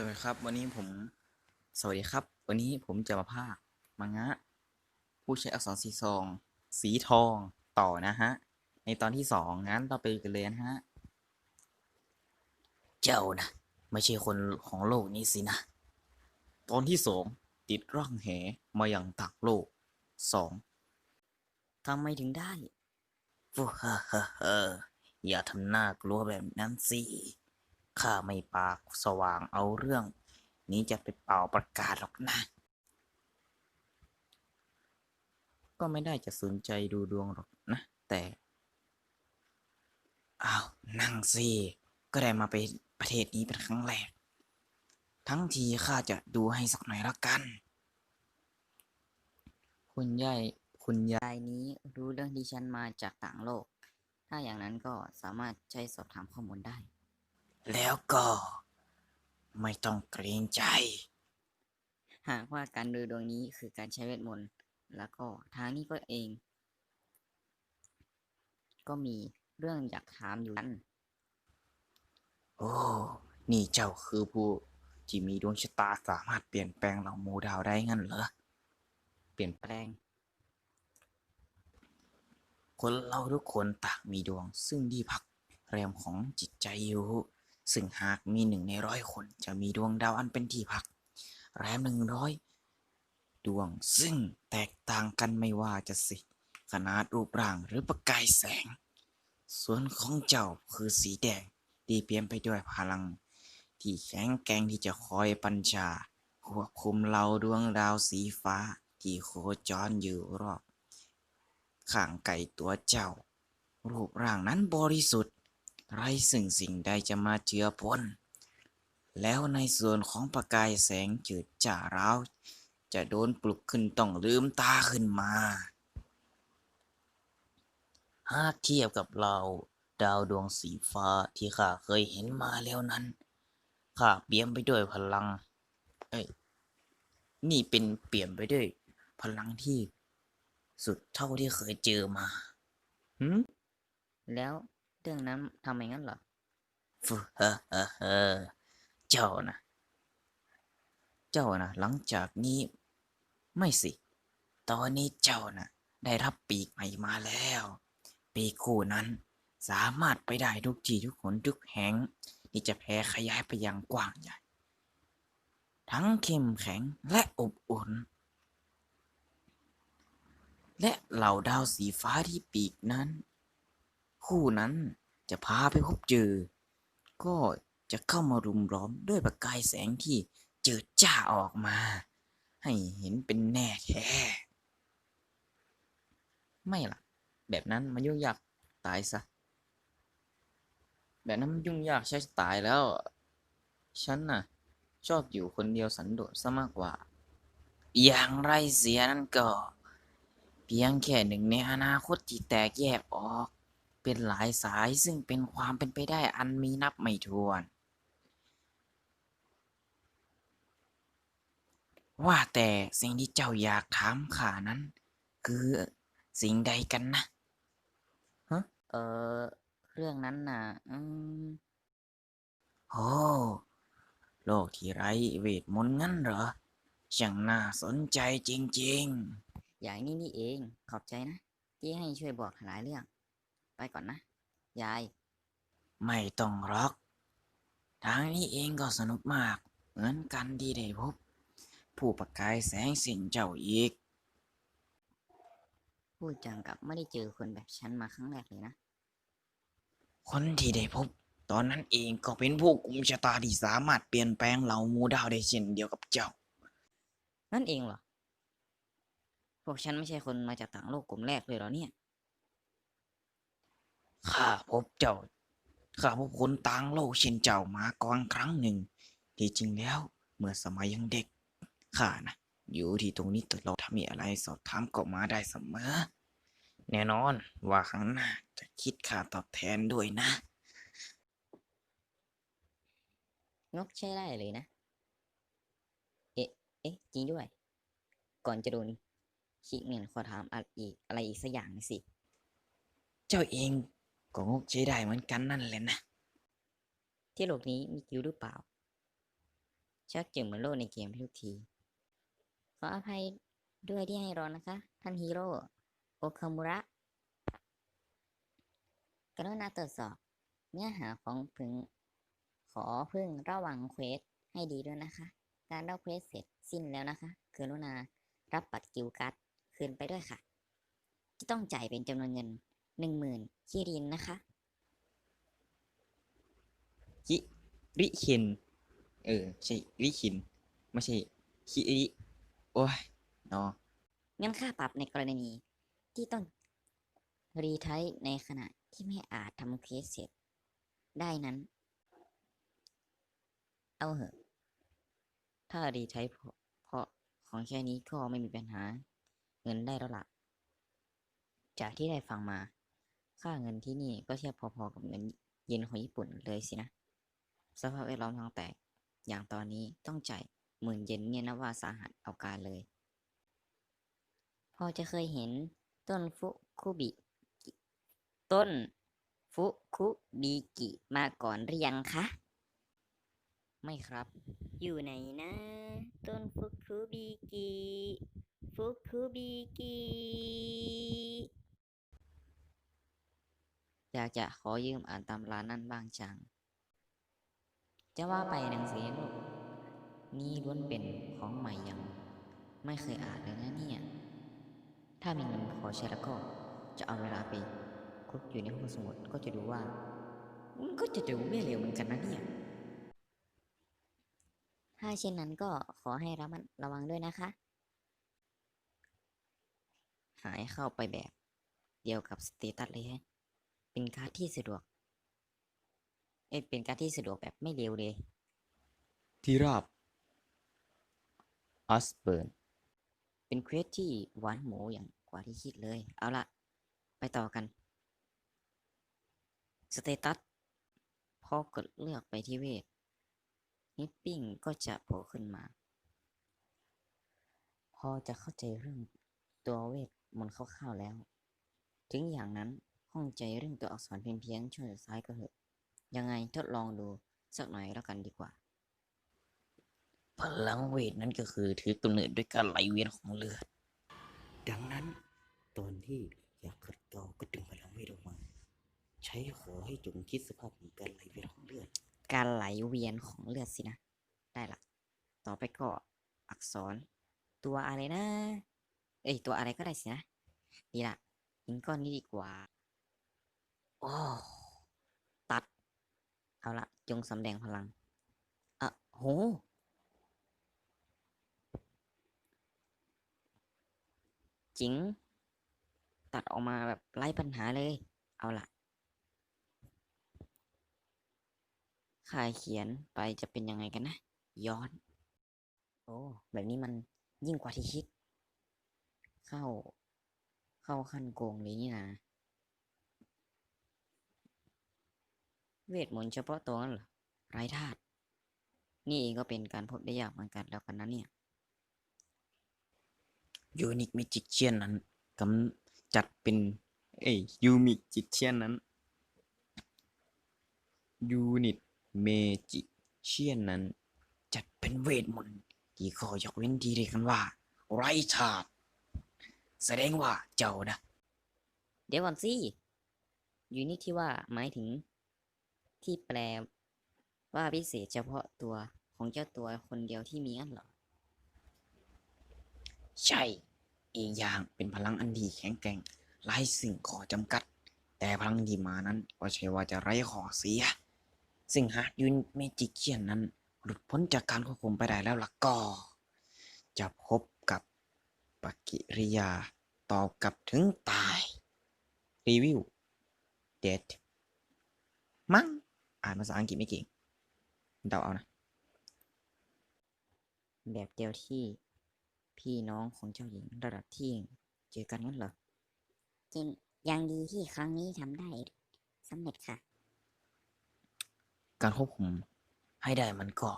สวัสดีครับ วันนี้ผมสวัสดีครับ วันนี้ผมจะมาพากย์มังงะ ผู้ใช้อักษรสีซองสีทองต่อนะฮะ ในตอนที่สองงั้นเราไปกันเลยนะฮะ เจ้านะไม่ใช่คนของโลกนี้สินะ ตอนที่สองติดร่างแหมาอย่างต่างโลกสองทำไมถึงได้ฟูฮ่าฮ่าฮ่าอย่าทำหน้ากลัวแบบนั้นสิ ข้าไม่ปากสว่างเอาเรื่อง นี้จะไปเป่าประกาศหรอกนะ ก็ไม่ได้จะสนใจดูดวงหรอกนะ แต่อ้าวนั่งสิก็ได้มาไปประเทศนี้เป็นครั้งแรก ทั้งทีข้าจะดูให้สักหน่อยละกัน คุณยายคุณยายรายนี้รู้เรื่องที่ฉันมาจากต่างโลก ถ้าอย่างนั้นก็สามารถใช้สอบถามข้อมูลได้ แล้วก็ไม่ต้องเกรงใจ หากว่าการดูดวงนี้คือการใช้เวทมนต์ แล้วก็ทางนี้ก็เอง ก็มีเรื่องอยากถามอยู่นั้นโอ้ นี่เจ้าคือผู้ที่มีดวงชะตาสามารถเปลี่ยนแปลงเหล่าหมู่ดาวได้งั้นเหรอ เปลี่ยนแปลง คนเราทุกคนต่างมีดวงซึ่งที่พักแรมของจิตใจอยู่ ซึ่งหากมีหนึ่งในร้อยคนจะมีดวงดาวอันเป็นที่พัก แรมหนึ่งร้อยดวง ซึ่งแตกต่างกันไม่ว่าจะสิ ขนาดรูปร่างหรือประกายแสง ส่วนของเจ้าคือสีแดงดีเปลี่ยนไปด้วยพลัง ที่แข็งแกร่งที่จะคอยปัญชาควบคุมเหล่าดวงดาวสีฟ้าที่โคจรอยู่รอบ ข้างไก่ตัวเจ้า รูปร่างนั้นบริสุทธิ์ ไรสิ่งสิ่งใดจะมาเจือปนแล้วในส่วนของประกายแสงจืดจ่าราวจะโดนปลุกขึ้นต้องลืมตาขึ้นมา หากเทียบกับเราดาวดวงสีฟ้าที่ข้าเคยเห็นมาแล้วนั้นข้าเปี่ยมไปด้วยพลัง เอ้ย นี่เป็นเปี่ยมไปด้วย พลังที่สุดเท่าที่เคยเจอมาหืมแล้ว เรื่องนั้นทำไมงั้นเหรอฟูเฮ้อเฮ้อเฮ้เจ้านะ เจ้านะ หลังจากนี้ ไม่สิ ตอนนี้เจ้านะได้รับปีกใหม่มาแล้ว ปีกคู่นั้น สามารถไปได้ทุกที่ทุกหนทุกแห่งที่จะแผ่ขยายไปยังกว้างใหญ่ ทั้งเข้มแข็งและอบอุ่น และเหล่าดาวสีฟ้าที่ปีกนั้น คู่นั้นจะพาไปพบเจอ ก็จะเข้ามารุมล้อมด้วยประกายแสงที่เจิดจ้าออกมา ให้เห็นเป็นแน่แท้ ไม่ล่ะ แบบนั้นมันยุ่งยากตายซะ แบบนั้นมันยุ่งยากใช่ตายแล้ว ฉันน่ะ ชอบอยู่คนเดียวสันโดษซะมากกว่า อย่างไรเสียนั่นก็ เพียงแค่หนึ่งในอนาคตที่แตกแยกออก เป็นหลายสายซึ่งเป็นความเป็นไปได้อันมีนับไม่ถ้วน ว่าแต่สิ่งที่เจ้าอยากถามข้านั้น คือสิ่งใดกันนะเออเรื่องนั้นน่ะ อืมโอ้โลกที่ไร้เวทมนต์งั้นเหรอช่างน่าสนใจจริง ๆ อย่างนี้นี่เอง ขอบใจนะ ที่ให้ช่วยบอกหลายเรื่อง ไปก่อนนะ ยายๆไม่ต้องหรอก ทางนี้เองก็สนุกมาก เหมือนกันที่ได้พบ ผู้ประกายแสงสิ่งเจ้าอีก พูดจังกับไม่ได้เจอคนแบบฉันมาครั้งแรกเลยนะ คนที่ได้พบ ตอนนั้นเองก็เป็นผู้กุมชะตาที่สามารถเปลี่ยนแปลงเหล่าหมูดาวได้เช่นเดียวกับเจ้า นั่นเองเหรอ พวกฉันไม่ใช่คนมาจากต่างโลกกลุ่มแรกเลยเหรอเนี่ย ข้าพบเจ้า ข้าพบคนต่างโลกเช่นเจ้ามาก่อนครั้งหนึ่ง ที่จริงแล้วเมื่อสมัยยังเด็ก ข้านะอยู่ที่ตรงนี้ตลอดถ้ามีอะไรสอบถามก็มาได้เสมอ แน่นอนว่าครั้งหน้าจะคิดค่าตอบแทนด้วยนะงกใช้ได้เลยนะ เอ๊ะ เอ๊ะ จริงด้วย ก่อนจะโดนคิกเงินขอถามอะไรอีกอะไรอีกสักอย่างหน่อยสิ เจ้าเอง ก็งกใช้ได้เหมือนกันนั่นแหละนะ ที่โลกนี้มีกิวหรือเปล่า ชักจึงเหมือนโลกในเกมทุกที ขออภัยด้วยที่ให้รอนะคะ ท่านฮีโร่ โอคามุระ กรุณาตรวจสอบ เนื้อหาของพึง ขอพึ่งระวังเควสให้ดีด้วยนะคะ การเล่าเควสเสร็จสิ้นแล้วนะคะ กรุณารับบัตรกิวการ์ดคืนไปด้วยค่ะ จะต้องจ่ายเป็นจำนวนเงิน หนึ่งหมื่นคิรินนะคะ คิริคิน เออใช่ริคิน ไม่ใช่คิริโอ้ยเนาะเงินค่าปรับในกรณีที่ต้องรีไทป์ในขณะที่ไม่อาจทำเคสเสร็จ ได้นั้น เอาเหอะ ถ้ารีไทป์เพราะเพราะของแค่นี้ก็ไม่มีปัญหา เงินได้แล้วล่ะ จากที่ได้ฟังมา ค่าเงินที่นี่ก็เทียบพอๆกับเงินเยนของญี่ปุ่นเลยสินะ สภาพแวดล้อมทางแตก อย่างตอนนี้ต้องจ่ายหมื่นเยนเนี่ยนะว่าสาหัสเอาการเลย พอจะเคยเห็นต้นฟุคุบิ ต้นฟุคุบิกิมาก่อนหรือยังคะ ไม่ครับ อยู่ไหนนะ ต้นฟุคุบิกิ ฟุคุบิกิ อยากจะขอยืมอ่านตำรานั่นบ้างจัง จะว่าไปหนังสือในโลกนี่ล้วนเป็นของใหม่ยัง ไม่เคยอ่านเลยนะเนี่ย ถ้ามีเงินพอใช้แล้วก็จะเอาเวลาไปคลุกอยู่ในห้องสมุดก็จะดูว่า มันก็จะดูไม่เร็วเหมือนกันนะเนี่ย ถ้าเช่นนั้นก็ขอให้ระมัดระวังด้วยนะคะ หายเข้าไปแบบเดียวกับสเตตัสเลยฮะ เป็นการดที่สะดวก เอ้ยเป็นการดที่สะดวกแบบไม่เร็วเลย ที่ราบอัสเบิร์นเป็นเควสที่หวานหมูอย่างกว่าที่คิดเลย เอาละไปต่อกัน สเตตัส พอกดเลือกไปที่เวทนิปปิ้งก็จะโผล่ขึ้นมา พอจะเข้าใจเรื่องตัวเวทมนต์คร่าวๆแล้ว ถึงอย่างนั้น ข้องใจเรื่องตัวอักษรเพี้ยนๆช่วงสุดท้ายก็เถอะ ยังไงทดลองดูสักหน่อยแล้วกันดีกว่า พลังเวทนั้นก็คือถือกำเนิดด้วยการไหลเวียนของเลือด ดังนั้น ตอนที่อยากขัดเกลาก็ดึงพลังเวทออกมา ใช้ขอให้จงคิดสภาพของการไหลเวียนของเลือด การไหลเวียนของเลือดสินะ ได้ละ ต่อไปก็อักษร ตัวอะไรนะ เอ้ยตัวอะไรก็ได้สินะ ดีละหินก้อนนี้ดีกว่า โอ้ตัด เอาละจงสำแดงพลังอะโหจิง ตัดออกมาแบบไร้ปัญหาเลย เอาละค่ายเขียนไปจะเป็นยังไงกันนะ ย้อน โอ้แบบนี้มันยิ่งกว่าที่คิด เข้า เข้าขั้นโกงเลยนี่นะ เวทมนต์เฉพาะตัวนั่นเหรอไร้ธาตุนี่เองก็เป็นการพบได้ยากเหมือนกันแล้วกันนะเนี่ยยูนิคเมจิกเชียนนั้นกำจัดเป็น เอ้ยยูมิจิเชียนนั้นยูนิตเมจิเชียนนั้น จัดเป็นเวทมนต์ที่ข้อยกเว้นที่เรียกกันว่า ไรชาดแสดงว่าเจ้านะ เดี๋ยวก่อนสิอยู่นี่ที่ว่าหมายถึง ที่แปลว่าพิเศษเฉพาะตัวของเจ้าตัวคนเดียวที่มีงั้นหรอ ใช่อีกอย่างเป็นพลังอันดีแข็งแกร่งไร้สิ่งขอจำกัด แต่พลังที่มานั้นก็ใช่ว่าจะไร้ขอเสียซึ่งหากยูนิตเมจิเชียนนั้น หลุดพ้นจากการควบคุมไปได้แล้วล่ะก็ จะพบกับปฏิกิริยาตอบกลับถึงตาย รีวิว เด็ดมั้ง อ่านภาษาอังกฤษไม่เก่งเดาเอานะ แบบเดียวที่พี่น้องของเจ้าหญิงระดับที่เจอกันงั้นเหรอ จริงยังดีที่ครั้งนี้ทำได้สำเร็จค่ะ การควบคุมให้ได้มันก็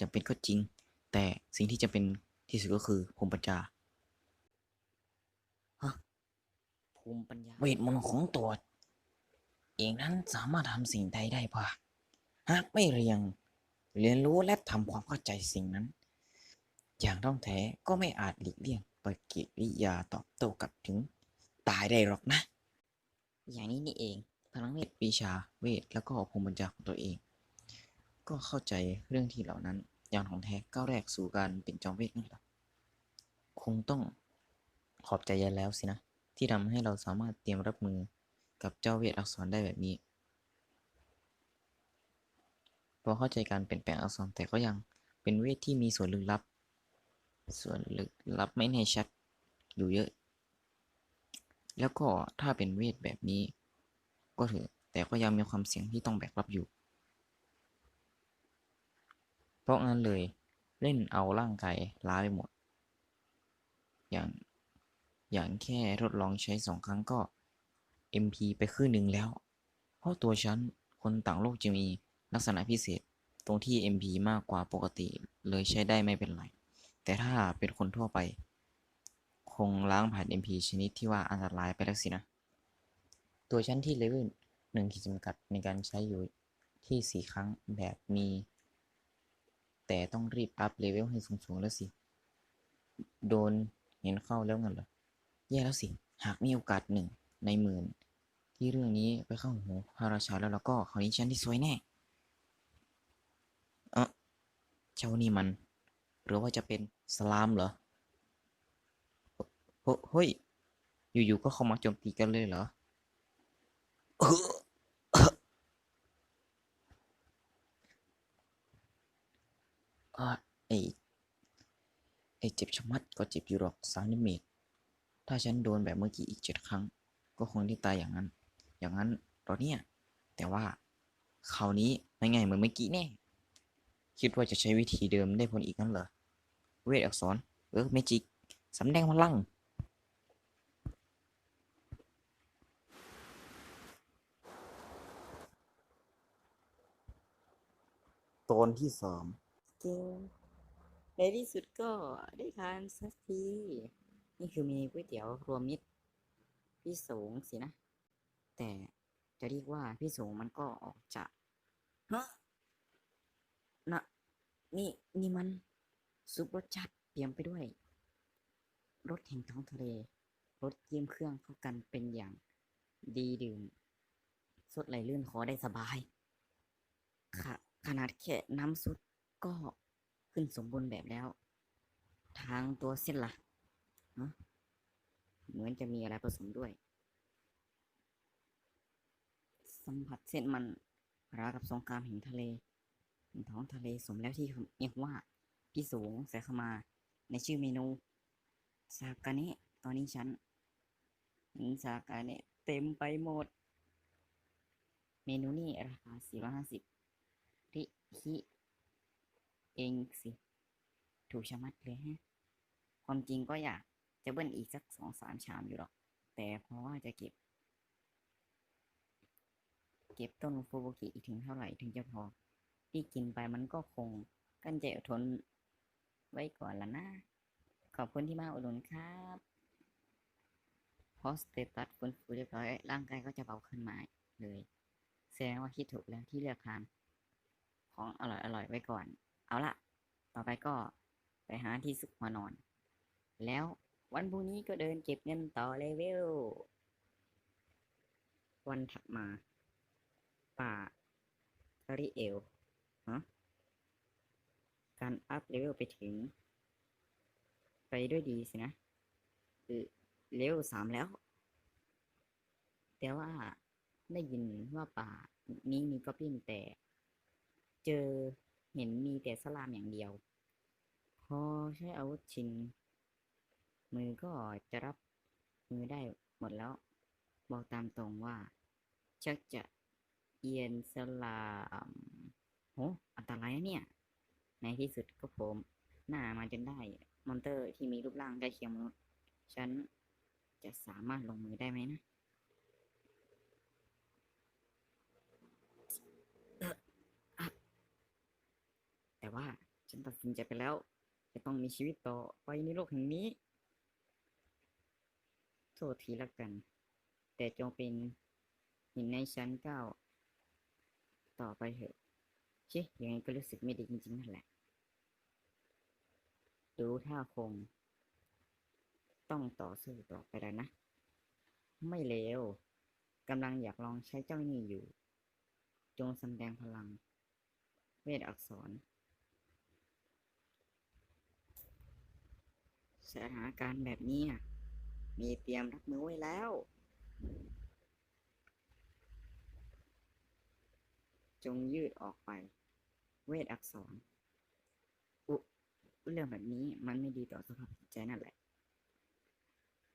จำเป็นก็จริง แต่สิ่งที่จะเป็นที่สุดก็คือภูมิปัญญาภูมิปัญญาเวทมนต์ของตัว เองนั้นสามารถทำสิ่งใดได้บ้าง หากไม่เรียง เรียนรู้และทำความเข้าใจสิ่งนั้น อย่างท่องแท้ก็ไม่อาจหลีกเลี่ยงปฏิกิริยาตอบโต้กลับถึง ตายได้หรอกนะ อย่างนี้นี่เองพลังเวทวิชาเวทแล้วก็ภูมิปัญญาของตัวเอง ก็เข้าใจเรื่องที่เหล่านั้น อย่างของแท้ก้าวแรกสู่การเป็นจอมเวทนั่นแหละคงต้องขอบใจยายแล้วสินะ ที่ทำให้เราสามารถเตรียมรับมือกับเจ้าเวทอักษรได้แบบนี้เพราะเข้าใจการเปลี่ยนแปลงอักษรแต่ก็ยังเป็นเวทที่มีส่วนลึกลับ ส่วนลึกลับไม่แน่ชัดอยู่เยอะ แล้วก็ถ้าเป็นเวทแบบนี้ ก็เถอะแต่ก็ยังมีความเสี่ยงที่ต้องแบกรับอยู่ เพราะงั้นเลยเล่นเอาร่างกายล้าไปหมด อย่างอย่างแค่ทดลองใช้สองครั้งก็ MP ไปครึ่งหนึ่งแล้ว เพราะตัวฉันคนต่างโลกจะมี ลักษณะพิเศษตรงที่ MP มากกว่าปกติเลยใช้ได้ไม่เป็นไร แต่ถ้าเป็นคนทั่วไป คงล้างผ่าน MP ชนิดที่ว่าอันตรายไปแล้วสินะ ตัวชั้นที่เลเวลหนึ่งขีดจำกัดในการใช้อยู่ที่สี่ครั้งแบบมี แต่ต้องรีบอัพเลเวลให้สูงๆแล้วสิ โดนเห็นเข้าแล้วงั้นเหรอ แย่แล้วสิ หากมีโอกาสหนึ่งในหมื่นที่เรื่องนี้ไปเข้าหูพระราชาแล้วแล้วก็คราวนี้ฉันที่ซวยแน่ เออ เจ้านี่มัน หรือว่าจะเป็นสลามเหรอเฮ้ยอยู่ๆก็เข้ามาโจมตีกันเลยเหรอเออเออไอไอเจ็บชะมัดก็เจ็บอยู่หรอกสามนิเมตร ถ้าฉันโดนแบบเมื่อกี้อีกเจ็ดครั้ง ก็คงได้ตายอย่างนั้น อย่างนั้นตอนเนี้ยแต่ว่าคราวนี้ไม่ไงเหมือนเมื่อกี้แน่ คิดว่าจะใช้วิธีเดิมได้ผลอีกนั่นเหรอ เวทอักษร เออเมจิกสำแดงพลังตอนที่สามเกลในที่สุดก็ได้ทานสักที นี่คือมีก๋วยเตี๋ยวรวมมิตร พี่สงสินะ แต่จะเรียกว่าพี่สงมันก็ออกจากฮะ นะนี่นี่มัน ซุปรสจัดเตรียมไปด้วยรสแห่งท้องทะเลรสเยี่ยมเครื่องเข้ากันเป็นอย่าง ดีดื่ม สดไหลลื่นคอได้สบายขะขนาดแค่น้ำซุปก็ขึ้นสมบูรณ์แบบแล้ว ทางตัวเส้นละ่ะเหมือนจะมีอะไรผสมด้วย สัมผัสเส้นมันราวกับสงครามแห่งทะเล ท้องทะเลสมแล้วที่เรียกว่า พี่สูงใส่เข้ามาในชื่อเมนูซากาเนะตอนนี้ฉันซากาเนะเต็มไปหมด เมนูนี่ราคา450ริฮิเองสิ ถูกชะมัดเลยฮะ ความจริงก็อยากจะเบิ้ลอีกสักสองสามชามอยู่หรอก แต่เพราะว่าจะเก็บ เก็บต้นฟูโบกิอีกถึงเท่าไหร่ถึงจะพอ ที่กินไปมันก็คงกั้นใจอดทนไว้ก่อนละนะ ขอบคุณที่มาอุดหนุนครับพอสเตตัสฟื้นฟูเรียบร้อยร่างกายก็จะเบาขึ้นมาเลยแสดงว่าคิดถูกแล้วที่เลือกทานของอร่อยอร่อยไว้ก่อน เอาละต่อไปก็ไปหาที่ซุกมานอน แล้ววันพรุ่งนี้ก็เดินเก็บเงินต่อเลเวล วันถัดมา ป่าคาริเอล ฮะการอัพเลเวลไปถึง ไปด้วยดีสินะ คือเลเวลสามแล้ว แต่ว่าได้ยินว่าป่านี้มีกอบลินแต่ เจอเห็นมีแต่สลามอย่างเดียว พอใช้อาวุธชิน มือก็จะรับมือได้หมดแล้ว บอกตามตรงว่า ชักจะเอียนสลาม โหอันตรายนะเนี่ย ในที่สุดก็ผม หน้ามาจนได้ มอนเตอร์ที่มีรูปร่างใกล้เคียงมนุษย์ ฉันจะสามารถลงมือได้ไหมนะแต่ว่าฉันตัดสินใจไปแล้ว จะต้องมีชีวิตต่อไปในโลกแห่งนี้ โทษทีละกัน แต่จงเป็นหินในชั้นเก้า ต่อไปเถอะ ชิยังไงก็รู้สึกไม่ดีจริงๆนั่นแหละ ดูท่าคง ต้องต่อสู้ต่อไปแล้วนะ ไม่เลวกำลังอยากลองใช้เจ้านี่อยู่ จงแสดงพลัง เวทอักษรสถานการณ์แบบนี้มีเตรียมรับมือไว้แล้ว จงยืดออกไป เวทอักษรอุเรื่องแบบนี้มันไม่ดีต่อสภาพจิตใจนั่นแหละ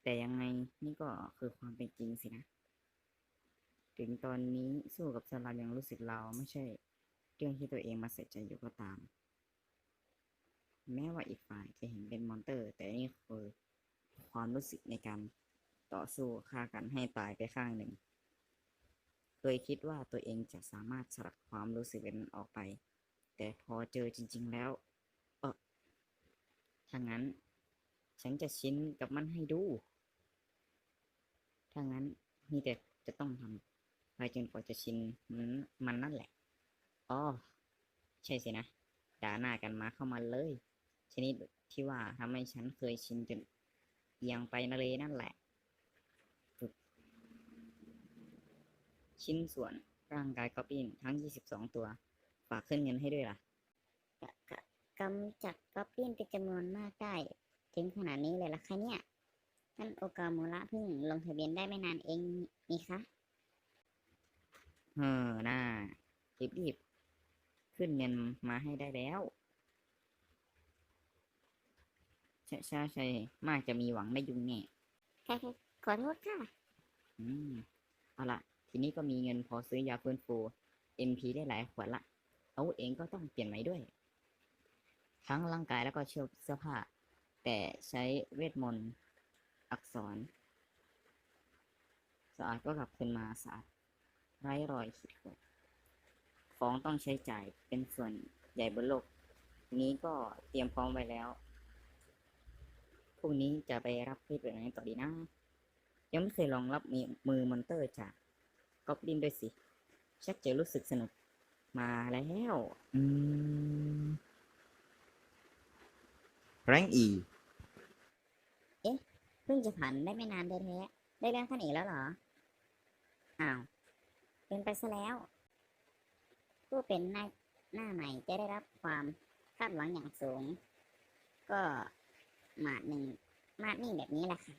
แต่ยังไงนี่ก็คือความเป็นจริงสินะ ถึงตอนนี้สู้กับสลับยังรู้สึกเราไม่ใช่ เรื่องที่ตัวเองมาใส่ใจอยู่ก็ตาม แม้ว่าอีกฝ่ายจะเห็นเป็นมอนเตอร์ แต่นี่คือความรู้สึกในการต่อสู้ฆ่ากันให้ตายไปข้างหนึ่ง เคยคิดว่าตัวเองจะสามารถสลัดความรู้สึกนั้นออกไป แต่พอเจอจริง ๆ แล้ว เออถ้างั้น ฉันจะชินกับมันให้ดู ถ้างั้นมีแต่จะต้องทำไปจนกว่าจะชินมันมันนั่นแหละ อ๋อ ใช่สินะ ด่าหน้ากันมาเข้ามาเลย ชนิดที่ว่าทำให้ฉันเคยชินจนเอียงไปนาเลยนั่นแหละฝึก ชิ้นส่วนร่างกายกอบลินทั้ง 22 ตัว ฝากขึ้นเงินให้ด้วยล่ะกะกะกำจัดก๊อบลินเป็นจำนวนมากได้ ถึงขนาดนี้เลยล่ะคะเนี่ย ท่านโอกามูระเพิ่งลงทะเบียนได้ไม่นานเองนี่คะเออน่ารีบๆขึ้นเงินมาให้ได้แล้วใช่ใช่ใช่มากจะมีหวังได้ยุงแน่ค่ะค่ะขอโทษค่ะ อืม เอาละ ทีนี้ก็มีเงินพอซื้อยาฟื้นฟู MP ได้หลายขวดละเอาเองก็ต้องเปลี่ยนใหม่ด้วย ทั้งร่างกายแล้วก็เชือเสื้อผ้า แต่ใช้เวทมนต์อักษรสะอาดก็กลับคืนมาสะอาดไร้รอยขีดข่วนของต้องใช้จ่ายเป็นส่วนใหญ่บนโลก นี้ก็เตรียมพร้อมไว้แล้วพรุ่งนี้จะไปรับเพศแบบไหนต่อดีนะ ยังไม่เคยลองรับมีมือมอนเตอร์จาก อบลินด้วยสิ ชักจะรู้สึกสนุก มาแล้วอืมแรงอีเพิ่งจะผ่านได้ไม่นานแท้ๆได้เรื่องขั้นอีกแล้วเหรอ อ้าว เป็นไปซะแล้ว ผู้เป็นหน้าหน้าใหม่จะได้รับความคาดหวังอย่างสูง ก็หมาดหนึ่งมาดนี่แบบนี้แหละค่ะ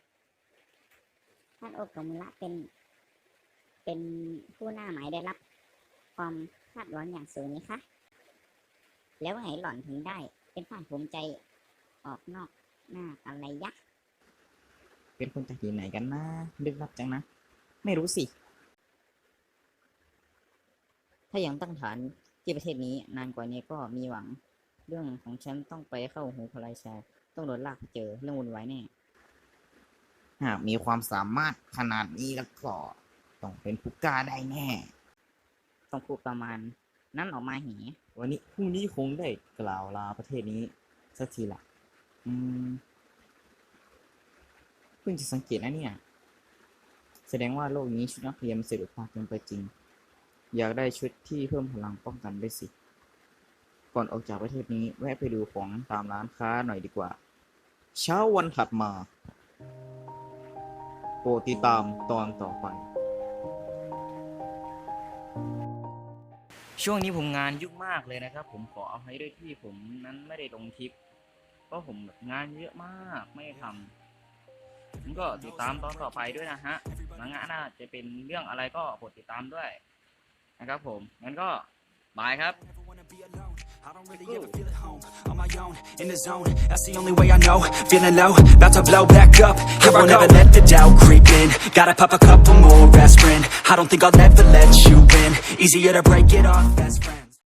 ท่านโอกามุระเป็น เป็นผู้หน้าใหม่ได้รับ ความคาดหวังอย่างสูงนี้คะแล้วไงหล่อนถึงได้ เป็นฝ่ายภูมิใจออกนอกหน้าอะไรยะเป็นคนจากที่ไหนกันนะลึกลับจังนะ ไม่รู้สิ ถ้ายังตั้งฐานที่ประเทศนี้นานกว่านี้ก็มีหวัง เรื่องของฉันต้องไปเข้าหูพลายชายต้องโดนลากไปเจอเรื่องวุ่นวายแน่หากมีความสามารถขนาดนี้แล้วก็ ต้องเป็นผู้กล้าได้แน่ ต้องพูดประมาณ นั้นออกมาหีวันนี้พรุ่งนี้คงได้กล่าวลาประเทศนี้สักทีละอืมเพิ่งจะสังเกตนะเนี่ย แสดงว่าโลกนี้ชุดนักเรียนมันสะดวกมากเกินไปจริง อยากได้ชุดที่เพิ่มพลังป้องกันด้วยสิ ก่อนออกจากประเทศนี้แวะไปดูของตามร้านค้าหน่อยดีกว่า เช้าวันถัดมาโปรดติดตามตอนต่อไป ช่วงนี้ผมงานยุ่งมากเลยนะครับ ผมขอเอาให้ด้วยที่ผมนั้นไม่ได้ลงคลิปเพราะผมแบบงานเยอะมากไม่ได้ทำผมก็ติดตามตอนต่อไปด้วยนะฮะมังงะน่าจะเป็นเรื่องอะไรก็โปรดติดตามด้วย นะครับผมงั้นก็บายครับ I don't really ever feel at home on my own in the zone. That's the only way I know. Feeling low, about to blow back up. Here I never let the doubt creep in. Gotta pop a couple more aspirin. I don't think I'll ever let you in. Easier to break it off best friend.